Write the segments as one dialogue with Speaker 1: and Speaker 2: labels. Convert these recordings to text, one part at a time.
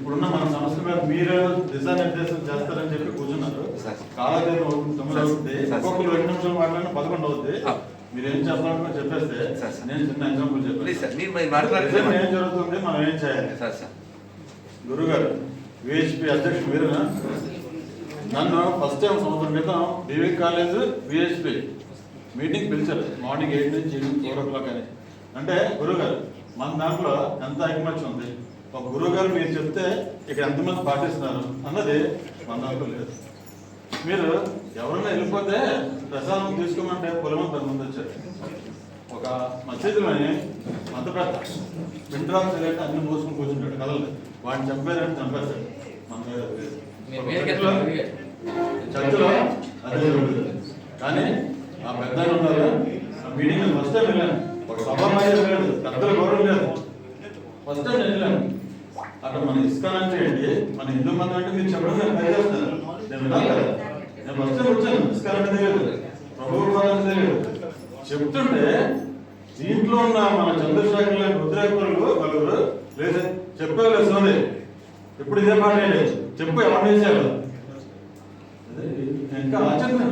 Speaker 1: ఇప్పుడున్న మన సమస్య మీద మీరు దిశానిర్దేశం చేస్తారని చెప్పి కూర్చున్నారు. అవుతుంది తొమ్మిది అవుతుంది. ఒక్కొక్కరు రెండు నిమిషాలు మాట్లాడినా పదకొండు అవుతుంది. మీరు ఏం చెప్పాలనుకున్నా చెప్పేస్తే. నేను చిన్న ఎగ్జాంపుల్ చెప్పాను
Speaker 2: మీరు మీరు
Speaker 1: ఏం జరుగుతుంది మనం ఏం చేయాలి? గురుగారు విహెచ్పి అధ్యక్షుడు మీరేనా? నన్ను ఫస్ట్ టైం సంవత్సరం క్రితం డివి కాలేజ్ విహెచ్పి మీటింగ్ పిలిచారు. మార్నింగ్ ఎయిట్ నుంచి ఈవినింగ్ ఫోర్ ఓ క్లాక్ అని. అంటే గురుగారు మన దాంట్లో ఎంత ఐకమత్యం ఉంది? ఒక గురువు గారు మీరు చెప్తే ఇక్కడ ఎంతమంది పాటిస్తున్నారు అన్నది మన దాంట్లో లేదు. మీరు ఎవరైనా వెళ్ళిపోతే ప్రసాదం తీసుకోమంటే పొలం పది మంది వచ్చారు. ఒక మసీదులోని మత పెద్ద పిండ్రాలు తెలియక అన్ని మోసుకుని కూర్చుంటాడు కదలదు వాడిని చంపారని చంపేస్తాడు. మన. చర్చిలో అదే జరుగుతుంది. కానీ ఆ పెద్ద ఉన్నారు. ఆ మీటింగ్ ఫస్ట్ టైం వెళ్ళాను. ఒక సభ పెద్దల గౌరవం లేదు. ఫస్ట్ టైం వెళ్ళాను. అక్కడ మన ఇస్కాన్ అంటే ఏంటి? మన హిందూ మతం అంటే మీరు చెప్పడం నేను ట్రై నేను ఫస్ట్ వచ్చాను. ఇస్కాన్ అంటే తెలియదు. ప్రభువు అంటే తెలియదు. చెప్తుంటే దీంట్లో ఉన్న మన చంద్రశేఖర్ లాంటి ఉద్రేకులు పలువురు లేదు చెప్పలేదు సోదే ఎప్పుడు ఇదే మాట లేదు చెప్పు ఎవరు చేశారు? అదే, ఇంకా ఆచరణ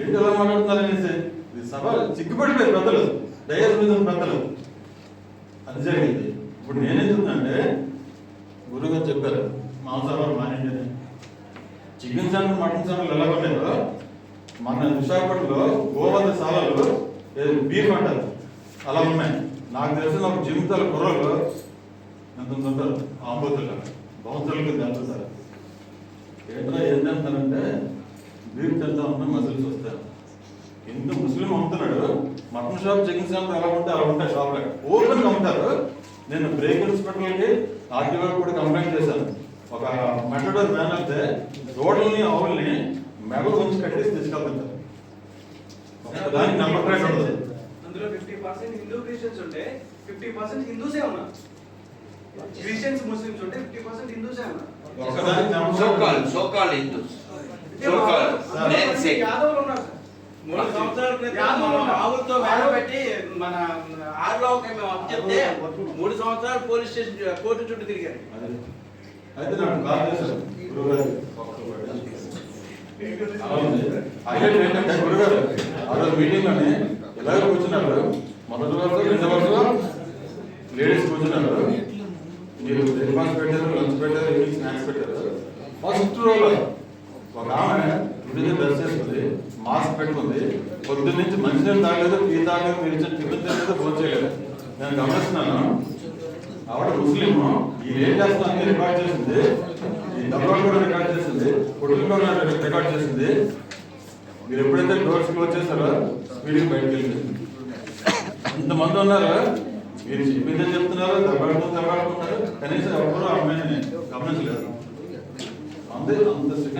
Speaker 1: ఏంటి ఎలా మాట్లాడుతున్నారు అనేసి. ఇది సభ చిక్కుపడిపోయి పెద్దలు. దయస్ పెద్దలు. అది జరిగింది. ఇప్పుడు నేనేం చెప్తానంటే గురుగారు చెప్పారు మాంసాహారం మానేయండి. అని. చికెన్ సెంటర్ మటన్ సెంటర్లు ఎలా ఉన్నాయో మన విశాఖపట్నంలో గోవంద సాలలు బీఫ్ అంటారు అలా ఉన్నాయి. నాకు తెలిసిన ఒక జీవితాల కుర్రలు ఎంత ఉంటారు ఆంబోతులు. బౌద్ధులకు కింద వెళ్తారు ఏంట్రా ఏం బీఫ్ తింటా ఉన్నా మజిల్స్ వస్తారు హిందూ ముస్లిం అమ్ముతున్నాడు. మటన్ షాప్ చికెన్ సెంటర్ ఎలా ఉంటే అలా ఉంటాయి షాప్లో ఓపెన్గా అమ్ముతారు. నేను బ్రేక్ హాస్పిటల్కి ఆర్టీఓ కూడా కంప్లైంట్ చేశాను ఒక మెటడోర్ వ్యాన్ అయితే రోడ్లని ఆవుల్ని మెడలు ఉంచి కట్టేసి తీసుకెళ్తుంటారు. దానికి నెంబర్ ప్లేట్ ఉండదు.
Speaker 3: అందులో ఫిఫ్టీ పర్సెంట్ హిందూ క్రిస్టియన్స్ ఉంటే ఫిఫ్టీ పర్సెంట్ హిందూసే ఉన్నారు. క్రిస్టియన్స్ ముస్లిమ్స్ ఉంటే ఫిఫ్టీ పర్సెంట్ హిందూసే ఉన్నారు.
Speaker 1: ఒక్కదానికి నెంబర్
Speaker 2: సో
Speaker 1: ప్లేట్
Speaker 2: కాల్
Speaker 1: ఉండదు.
Speaker 2: సో కాల్ హిందూస్
Speaker 3: అంటే
Speaker 2: సో కాల్
Speaker 3: వాళ్ళు-
Speaker 2: నేను
Speaker 3: యాదవులు ఉన్నారు.
Speaker 4: మూడు సంవత్సరాల క్రితం వేల పెట్టి మన ఆరులో ఒక మేము అప్పు చెప్తే మూడు సంవత్సరాలు పోలీస్ స్టేషన్ కోర్టు చుట్టూ తిరిగారు.
Speaker 1: రోజు మీటింగ్ ఇలాగ కూర్చున్నారు మొదటి రెండో లేడీస్ కూర్చున్నారు. మీరు బ్రేక్ఫాస్ట్ పెట్టారు లంచ్ పెట్టారు స్నాక్స్ పెట్టారు. ఫస్ట్ రోలో ఒక ఆమె వివిధ డ్రెస్ వేసుకుంది మాస్క్ పెట్టుకుంది. పొద్దు నుంచి మంచినీళ్ళు తాగలేదు టీ తాగలేదు మీరు ఇచ్చిన టిఫిన్ తినలేదు ఫోన్ చేయలేదు. నేను గమనిస్తున్నాను ఆవిడ ముస్లిం ఈ ఏం చేస్తున్నా అన్ని రికార్డ్ చేసింది ఈ డబ్బులు కూడా రికార్డ్ చేసింది ఫోటోలు కూడా రికార్డ్ చేసింది. మీరు ఎప్పుడైతే డోర్స్ క్లోజ్ చేస్తారో స్పీడింగ్ బయటకు వెళ్ళింది ఇంతమంది ఉన్నారు మీరు చెప్పిందని చెప్తున్నారు దెబ్బడుతూ కనీసం ఎవరు అమ్మాయిని గమనించలేదు.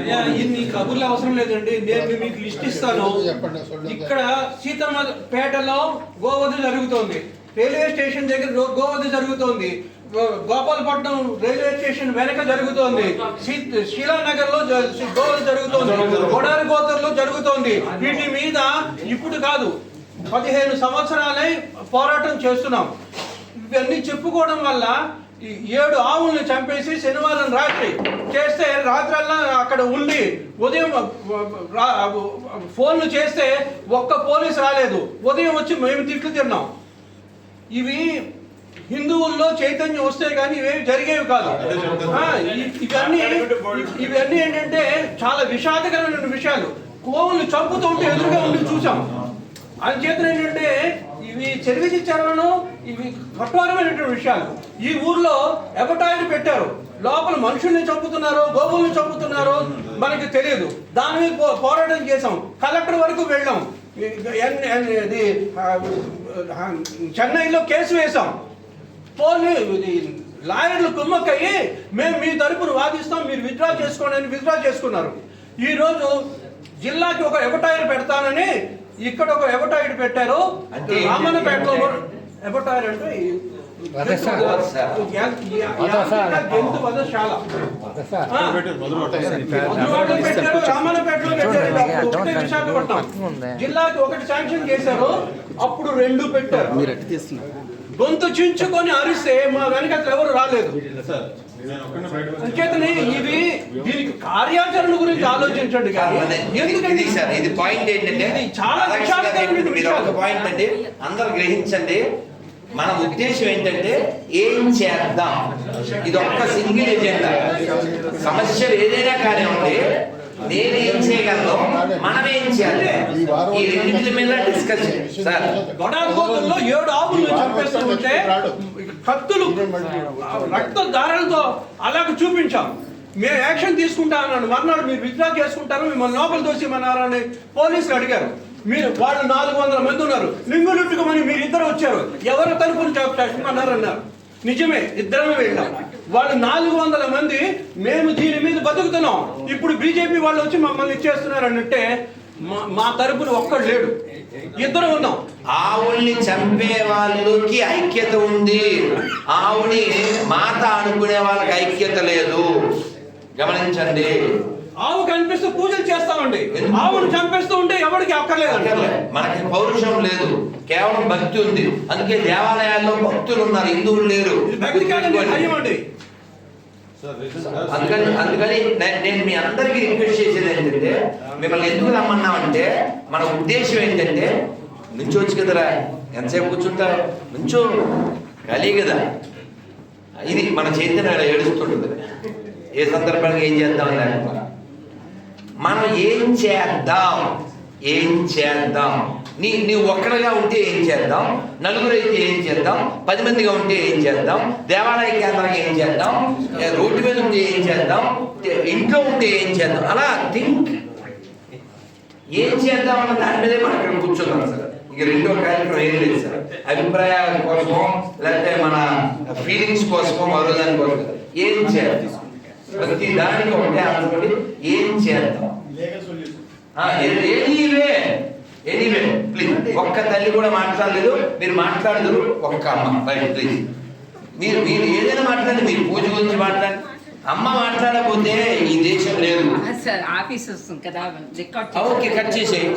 Speaker 5: అయ్యా ఇది నీకు కబుర్లు అవసరం లేదండి. నేను మీకు లిస్ట్ ఇస్తాను. ఇక్కడ సీతమ్మ పేటలో గోవధ జరుగుతోంది. రైల్వే స్టేషన్ దగ్గర గోవధ జరుగుతోంది. గోపాలపట్నం రైల్వే స్టేషన్ వెనక జరుగుతోంది. శీలానగర్లో గోవధ జరుగుతోంది. గొడారి గోతర్లో జరుగుతోంది. వీటి మీద ఇప్పుడు కాదు పదిహేను సంవత్సరాలై పోరాటం చేస్తున్నాం. ఇవన్నీ చెప్పుకోవడం వల్ల ఏడు ఆవుల్ని చంపేసి శనివారం రాత్రి చేస్తే రాత్రల్లా అక్కడ ఉండి ఉదయం ఫోన్లు చేస్తే ఒక్క పోలీస్ రాలేదు. ఉదయం వచ్చి మేము తిట్లు తిన్నాం. ఇవి హిందువుల్లో చైతన్యం వస్తే కానీ ఇవేవి జరిగేవి కాదు. ఇవన్నీ ఇవన్నీ ఏంటంటే చాలా విషాదకరమైన విషయాలు. కోవులు చంపుతూ ఉంటే ఎదురుగా ఉండి చూసాం. అంచేత ఏంటంటే ఇవి చెరివిచిచ్చారను ఇవి కఠోరమైనటువంటి విషయాలు. ఈ ఊర్లో ఎబటాయిలు పెట్టారు? లోపల మనుషుల్ని చంపుతున్నారు గోవుల్ని చంపుతున్నారు మనకి తెలియదు. దాని మీద పో- పోరాటం చేసాం కలెక్టర్ వరకు వెళ్ళాం. ఎన్- ఇది చెన్నైలో కేసు వేసాం పోలీ లాయర్లు కుమ్మక్కయ్యి మేము మీ తరపున వాదిస్తాం మీరు విత్డ్రా చేసుకోండి అని విత్డ్రా చేసుకున్నారు. ఈ రోజు జిల్లాకి ఒక ఎబటాయిడ్ పెడతానని ఇక్కడ ఒక ఎబటాయిడ్ పెట్టారు.
Speaker 2: అంటే
Speaker 5: రామన్నపేటలో ఎబటాయిడ్ అంటే. జిల్లాకి ఒకటి శాంక్షన్ చేశారు. అప్పుడు రెండు పెట్టారు. గొంతు చించుకొని అరిస్తే మా వెనకట్లు ఎవరు రాలేదు. అంచేతనే ఇది దీనికి కార్యాచరణ గురించి ఆలోచించండి
Speaker 2: ఇది సార్ ఇది పాయింట్ ఏంటంటే
Speaker 5: చాలా
Speaker 2: ఒక. పాయింట్ అండి అందరు గ్రహించండి మన ఉద్దేశం ఏంటంటే ఏం చేద్దాం? ఇది ఒక్క సింగిల్ ఎజెండా సమస్యలు ఏదైనా కానివ్వండి నేనేం చేయగలను? మనం ఏం చేయాలి? ఈ రెండింటి మీద డిస్కషన్ సార్.
Speaker 5: గొడాల గోతుల్లో ఏడు ఆవులను చంపేస్తూ ఉంటే కత్తులు రక్త దారాలతో అలాగ చూపించాం. మేము యాక్షన్ తీసుకుంటా అన్నాడు మర్నాడు మీరు విత్డ్రా చేసుకుంటారు మిమ్మల్ని లోపల దోసిమన్నారని పోలీసులు అడిగారు. మీరు వాళ్ళు నాలుగు వందల మంది ఉన్నారు. లింగులుట్టుకోమని మీరు ఇద్దరు వచ్చారు. ఎవరి తరపున అన్నారు నిజమే ఇద్దరమే వెళ్ళాం. వాళ్ళు నాలుగు వందల మంది మేము దీని మీద బతుకుతున్నాం. ఇప్పుడు బీజేపీ వాళ్ళు వచ్చి మమ్మల్ని ఇచ్చేస్తున్నారు అన్నట్టే మా- తరపున ఒక్కడు లేడు. ఇద్దరు ఉన్నాం.
Speaker 2: ఆవుల్ని చంపే వాళ్ళకి ఐక్యత ఉంది. ఆవుని మాత అనుకునే వాళ్ళకి ఐక్యత లేదు. గమనించండి.
Speaker 5: ఆవు కనిపిస్తూ పూజలు చేస్తామండి ఆవును చంపేస్తూ ఉంటే ఎవరికి అక్కర్లేదండి.
Speaker 2: అక్కర్లే. మనకి పౌరుషం లేదు. కేవలం భక్తి ఉంది. అందుకే దేవాలయాల్లో భక్తులు ఉన్నారు. హిందువులు లేరు. అందుకని అందుకని నేను మీ అందరికీ రిక్వెస్ట్ చేసేది ఏంటంటే మిమ్మల్ని ఎందుకు రమ్మన్నామంటే మన ఉద్దేశం ఏంటంటే నుంచోవచ్చు కదరా ఎంతసేపు కూర్చుంటారు నుంచో. ఖాళీ కదా. ఇది మన చైతన్యం ఏడుస్తుంటుంది. ఏ సందర్భంగా ఏం చేద్దాం లేకుండా మనం ఏం చేద్దాం? ఏం చేద్దాం? నీ నీవు ఒక్కడగా ఉంటే ఏం చేద్దాం? నలుగురు అయితే ఏం చేద్దాం? పది మందిగా ఉంటే ఏం చేద్దాం? దేవాలయ కేంద్రంగా ఏం చేద్దాం? రోడ్డు మీద ఉంటే ఏం చేద్దాం? ఇంట్లో ఉంటే ఏం చేద్దాం? అలా థింక్ ఏం చేద్దాం అన్న దాని మీదే మనం ఇక్కడ కూర్చున్నాం సార్. ఇక రెండో కార్యక్రమం ఏం లేదు సార్. అభిప్రాయాల కోసమో లేకపోతే మన ఫీలింగ్స్ కోసమో మరో దాని కోసం ఏం చేద్దాం? ప్రతి దానికి ఉంటే అనుకోండి ఏం చేద్దాం? ఎనీవే ఎనీవే ప్లీజ్ ఒక్క తల్లి కూడా మాట్లాడలేదు. మీరు మాట్లాడదు ఒక్క అమ్మ. బయట ప్లీజ్ మీరు మీరు ఏదైనా మాట్లాడండి. మీరు పూజ గురించి మాట్లాడండి అమ్మ మాట్లాడకపోతే ఈ దేశం లేదు.
Speaker 6: ఆఫీస్ వస్తుంది కదా.
Speaker 2: ఓకే కట్ చేసేయి.